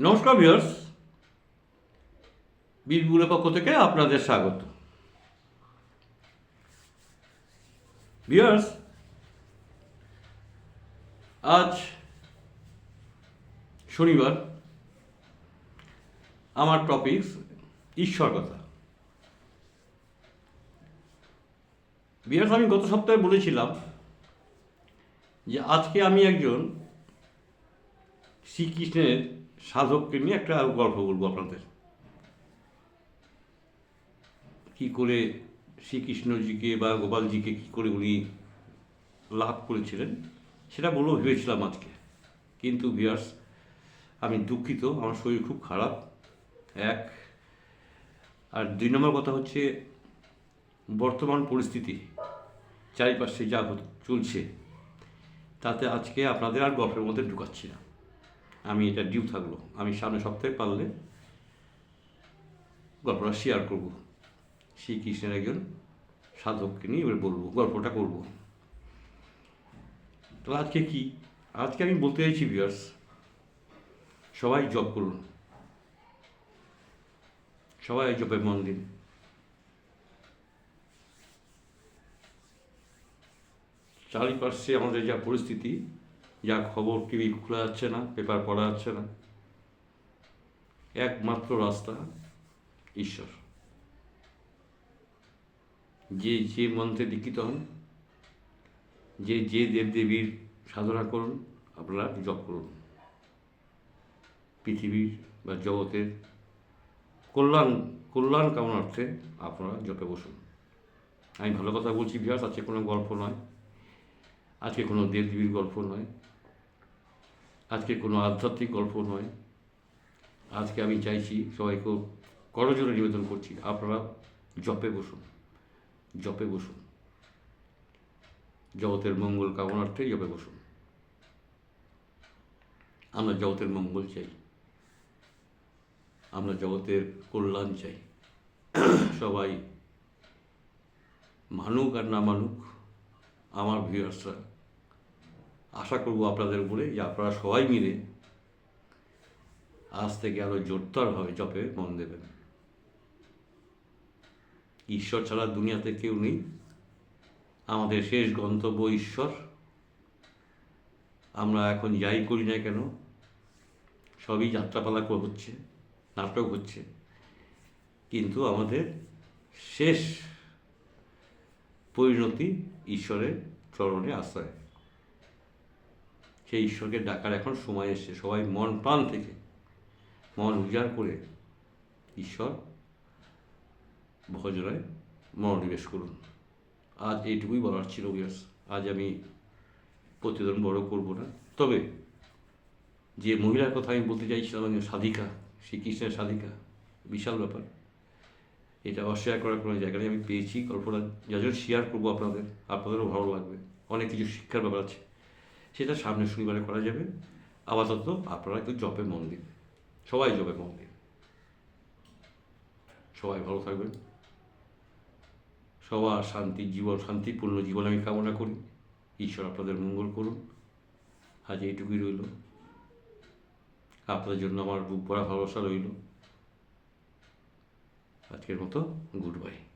নমস্কার ভিউয়ার্স। বীরগুলের পক্ষ থেকে আপনাদের স্বাগত। ভিউয়ার্স, আজ শনিবার। আমার টপিক ঈশ্বর কথা। ভিউয়ার্স, আমি গত সপ্তাহে বলেছিলাম যে আজকে আমি একজন শ্রীকৃষ্ণের সাধককে নিয়ে একটা গল্প বলব আপনাদের। কি করে শ্রীকৃষ্ণজিকে বা গোপালজিকে কি করে উনি লাভ করেছিলেন, সেটা বলব ভেবেছিলাম আজকে। কিন্তু ভিয়ার্স আমি দুঃখিত, আমার শরীর খুব খারাপ। এক, আর দুই নম্বর কথা হচ্ছে, বর্তমান পরিস্থিতি, চারিপাশে যা চলছে, তাতে আজকে আপনাদের আর গল্পের মধ্যে ঢুকাচ্ছি না। আমি এটা ডিউ থাকল। আমি সামনে সপ্তাহে পারলে গল্পটা শেয়ার করব। শ্রীকৃষ্ণের একজন সাধককে নিয়ে এবার বলব, গল্পটা করব। তো আজকে কি? আজকে আমি বলতে চাইছি ভিউয়ার্স সবাই জব করুন। সবাই জবে মন দিন। চারিপাশে আমাদের যা পরিস্থিতি যা খবর টিভি খোলা যাচ্ছে না, পেপার পড়া যাচ্ছে না। একমাত্র রাস্তা ঈশ্বর। যে যে মন্ত্রে দীক্ষিত হন, যে যে দেবদেবীর সাধনা করুন, আপনারা জপ করুন। পৃথিবীর বা জগতের কল্যাণ কল্যাণ কামনার্থে আপনারা জপে বসুন। আমি ভালো কথা বলছি, বিহার, আজকে কোনো গল্প নয়। আজকে কোনো দেবদেবীর গল্প নয়। আজকে কোনো আধ্যাত্মিক গল্প নয়। আজকে আমি চাইছি সবাইকে করজোরে নিবেদন করছি, আপনারা জপে বসুন জপে বসুন। জগতের মঙ্গল কামনার্থে জপে বসুন। আমরা জগতের মঙ্গল চাই, আমরা জগতের কল্যাণ চাই। সবাই মানুক আর না মানুক, আমার ভিউয়ার্সরা আশা করব আপনাদের উপরে যে আপনারা সবাই মিলে আজ থেকে আরও জোরদারভাবে জপে মন দেবেন। ঈশ্বর ছাড়া দুনিয়াতে কেউ নেই। আমাদের শেষ গন্তব্য ঈশ্বর। আমরা এখন যাই করি না কেন, সবই যাত্রাপালা হচ্ছে, নাটক হচ্ছে। কিন্তু আমাদের শেষ পরিণতি ঈশ্বরের চরণে আশ্রয়। সেই ঈশ্বরকে ডাকার এখন সময় এসছে। সবাই মন প্রাণ থেকে, মন উজাড় করে ঈশ্বর ভজনায় মনোনিবেশ করুন। আজ এইটুকুই বলার ছিল বিয়াস আজ আমি প্রতিদিন বড় করব না। তবে যে মহিলার কথা আমি বলতে চাইছিলাম সাধিকা, শ্রীকৃষ্ণের সাধিকা, বিশাল ব্যাপার। এটা অস্বীকার করার কোনো জায়গা আমি পেয়েছি, কল্পনা। যা শেয়ার করব আপনাদের। আপনাদেরও ভালো লাগবে। অনেক কিছু শিক্ষার ব্যাপার আছে। সেটা সামনে শনিবারে করা যাবে। আপাতত আপনারা একটু জপে মন দিন। সবাই জপে মন দিন। সবাই ভালো থাকবেন। সবার শান্তি, জীবন, শান্তিপূর্ণ জীবন আমি কামনা করি। ঈশ্বর আপনাদের মঙ্গল করুন। আজ এইটুকুই রইল। আপনাদের জন্য আমার বুক ভরা ভালোবাসা রইল। আজকের মতো গুড বাই।